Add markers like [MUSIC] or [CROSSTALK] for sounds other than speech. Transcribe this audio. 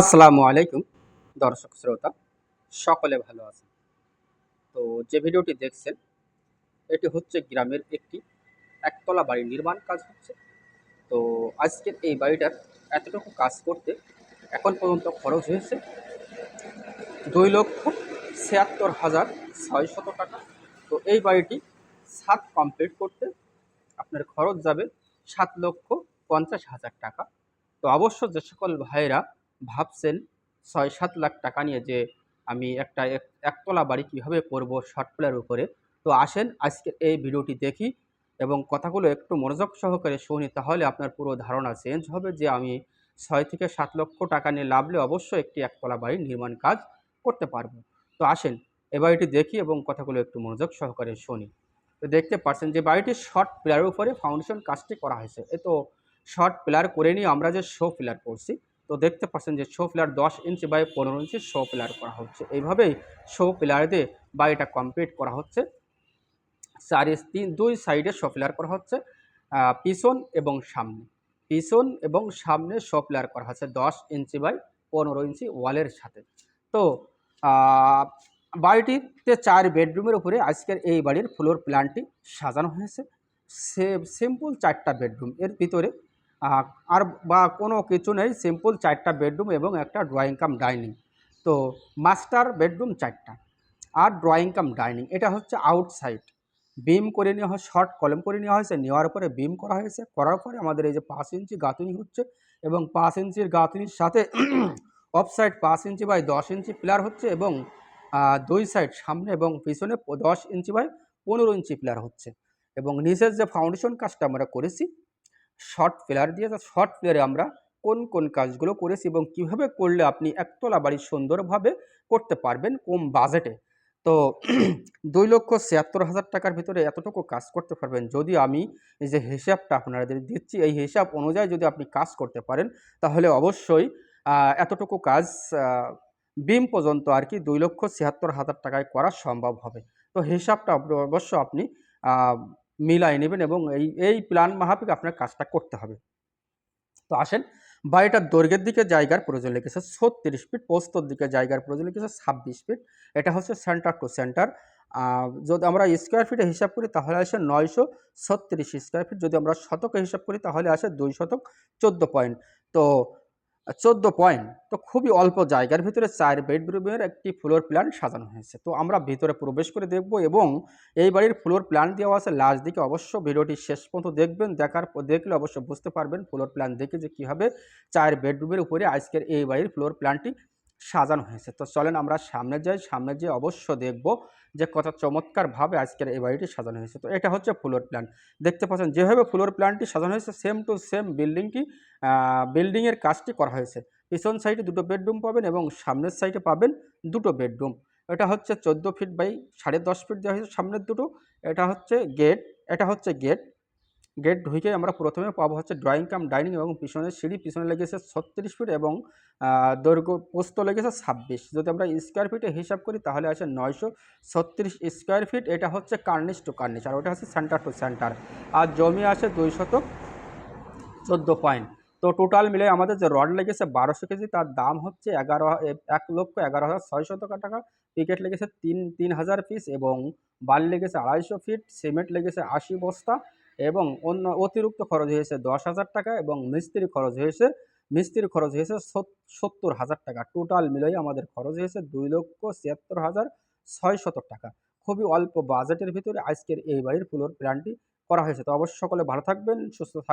আসসালামু আলাইকুম, দর্শক শ্রোতা। সকলে ভালো আছেন। তো যে ভিডিওটি দেখছেন, এটি হচ্ছে গ্রামের একটি একতলা বাড়ি নির্মাণ কাজ হচ্ছে। তো আজকের এই বাড়িটার এতটুকু কাজ করতে এখন পর্যন্ত খরচ হয়েছে দুই লক্ষ ছিয়াত্তর হাজার ছয়শত টাকা। তো এই বাড়িটি ছাদ কমপ্লিট করতে আপনার খরচ যাবে সাত লক্ষ পঞ্চাশ হাজার টাকা। তো অবশ্য যে সকল ভাইয়েরা ভাবছেন ছয় সাত লাখ টাকা নিয়ে যে আমি একটা এক- একতলা বাড়ি কীভাবে করব শর্ট প্লের উপরে। তো আসেন, আজকে এই ভিডিওটি দেখি এবং কথাগুলো একটু মনোযোগ সহকারে শুনি, তাহলে আপনার পুরো ধারণা চেঞ্জ হবে যে আমি ছয় থেকে সাত লক্ষ টাকা নিয়ে লাভলে অবশ্যই একটি একতলা বাড়ি নির্মাণ কাজ করতে পারব। তো আসেন এই বাড়িটি দেখি এবং কথাগুলো একটু মনোযোগ সহকারে শুনি। তো দেখতে পাচ্ছেন যে বাড়িটির শর্ট পিলারের উপরে ফাউন্ডেশন কাজটি করা হয়েছে। এ তো শর্ট পিলার করে নিয়ে আমরা যে শো পিলার করছি তো দেখতে পাচ্ছেন যে শো পিলার দশ ইঞ্চি বাই পনেরো ইঞ্চি শো পিলার করা হচ্ছে। এইভাবেই শো পিলার দিয়ে বাড়িটা কমপ্লিট করা হচ্ছে। চারি তিন দুই সাইডে শো পিলার করা হচ্ছে। পিছন এবং সামনে। পিছন এবং সামনে শো পিলার করা হচ্ছে দশ ইঞ্চি বাই পনেরো ইঞ্চি ওয়ালের সাথে। তো বাড়িটিতে চার বেডরুমের উপরে আজকের এই বাড়ির ফ্লোর প্ল্যানটি সাজানো হয়েছে। সে সিম্পল চারটা বেডরুম এর ভিতরে আর বা কোনো কিছু নেই সিম্পল চারটা বেডরুম এবং একটা ড্রয়িং কাম ডাইনিং তো মাস্টার বেডরুম চারটা আর ড্রয়িং কাম ডাইনিং এটা হচ্ছে আউটসাইড বিম করে নেওয়া হয় শর্ট কলম করে নেওয়া হয়েছে, নেওয়ার পরে বিম করা হয়েছে। করার পরে আমাদের এই যে পাঁচ ইঞ্চি গাঁথুনি হচ্ছে এবং পাঁচ ইঞ্চির গাঁথুনির সাথে [CLEARS THROAT] অফসাইড পাঁচ ইঞ্চি বাই দশ ইঞ্চি পিলার হচ্ছে এবং দুই সাইড সামনে এবং পিছনে দশ ইঞ্চি বাই পনেরো ইঞ্চি পিলার হচ্ছে। এবং নিচের যে ফাউন্ডেশন কাজটা আমরা করেছি শর্ট পিলার দিয়ে শর্ট পিলারে আমরা কোন কোন কাজগুলো করেছি এবং কীভাবে করলে আপনি একতলা বাড়ি সুন্দরভাবে করতে পারবেন কম বাজেটে তো [CLEARS THROAT] দুই লক্ষ ছিয়াত্তর হাজার টাকার ভিতরে এতটুকু কাজ করতে পারবেন। যদি আমি যে হিসাবটা আপনাদের দিচ্ছি, এই হিসাব অনুযায়ী যদি আপনি কাজ করতে পারেন, তাহলে অবশ্যই এতটুকু কাজ বিম পর্যন্ত আর কি দুই লক্ষ ছিয়াত্তর হাজার টাকায় করা সম্ভব হবে। তো হিসাবটা অবশ্য আপনি মিলাই নেবেন এবং এই এই প্ল্যান মাফিক আপনার কাজটা করতে হবে। তো আসেন, বাড়িটার দৈর্ঘ্যের দিকে জায়গার প্রয়োজন লেগেছে ছত্রিশ ফিট, পোস্তর দিকে জায়গার প্রয়োজন লেগেছে ছাব্বিশ ফিট। এটা হচ্ছে সেন্টার টু সেন্টার। যদি আমরা স্কোয়ার ফিটে হিসাব করি তাহলে আসে নয়শো ছত্রিশ স্কোয়ার ফিট। যদি আমরা শতকে হিসাব করি তাহলে আসে দুই শতক চোদ্দ পয়েন্ট। তো চোদ্দ পয়েন্ট, তো খুবই অল্প জায়গার ভিতরে চার বেডরুমের একটি ফ্লোর প্ল্যান সাজানো হয়েছে। তো আমরা ভিতরে প্রবেশ করে দেখব এবং এই বাড়ির ফ্লোর প্ল্যান দেওয়া আছে। লাস্ট দিকে অবশ্য ভিডিওটি শেষ পর্যন্ত দেখবেন, দেখার দেখলে অবশ্য বুঝতে পারবেন ফ্লোর প্ল্যান দেখে যে কীভাবে চার বেডরুমের উপরে আজকের এই বাড়ির ফ্লোর প্ল্যানটি সাজানো হয়েছে। তো চলেন আমরা সামনে যাই। সামনে যেয়ে অবশ্য দেখব যে কত চমৎকারভাবে আজকের এই বাড়িটি সাজানো হয়েছে। তো এটা হচ্ছে ফ্লোর প্ল্যান দেখতে পাচ্ছেন, যেভাবে ফ্লোর প্ল্যানটি সাজানো হয়েছে, সেম টু সেম বিল্ডিংটি বিল্ডিংয়ের কাজটি করা হয়েছে। পিছন সাইডে দুটো বেডরুম পাবেন এবং সামনের সাইডে পাবেন দুটো বেডরুম। এটা হচ্ছে চোদ্দ ফিট বাই সাড়ে দশ ফিট দেওয়া হয়েছে সামনের দুটো। এটা হচ্ছে গেট, এটা হচ্ছে গেট। গেট ঢুকে আমরা প্রথমে পাবো হচ্ছে ড্রয়িং কাম ডাইনিং এবং পিছনের সিঁড়ি। পিছনে লেগেছে ছত্রিশ ফিট এবং দৈর্ঘ্য পোস্ত লেগেছে ছাব্বিশ। যদি আমরা স্কোয়ার ফিটে হিসাব করি তাহলে আছে নয়শো ছত্রিশ স্কোয়ার ফিট। এটা হচ্ছে কার্নিশ টু কার্নিশ আর ওটা হচ্ছে সেন্টার টু সেন্টার। আর জমি আছে দুই শতক চোদ্দ পয়েন্ট। তো টোটাল মিলে আমাদের যে রড লেগেছে বারোশো কেজি, তার দাম হচ্ছে এগারো, এক লক্ষ এগারো হাজার ছয়শো টাকা। পিকেট লেগেছে তিন তিন হাজার পিস এবং বালি লেগেছে আড়াইশো ফিট। সিমেন্ট লেগেছে আশি বস্তা। এবং অন্য অতিরিক্ত খরচ হয়েছে দশ হাজার টাকা এবং মিস্ত্রি খরচ হয়েছে, মিস্ত্রির খরচ হয়েছে সত্তর হাজার টাকা। টোটাল মিলিয়ে আমাদের খরচ হয়েছে দুই লক্ষ ছিয়াত্তর হাজার ছয় ছয়শত টাকা। খুবই অল্প বাজেটের ভিতরে আজকের এই বাড়ির ফ্লোর প্ল্যানটি করা হয়েছে। তো অবশ্যই সকলে ভালো থাকবেন, সুস্থ থাকবেন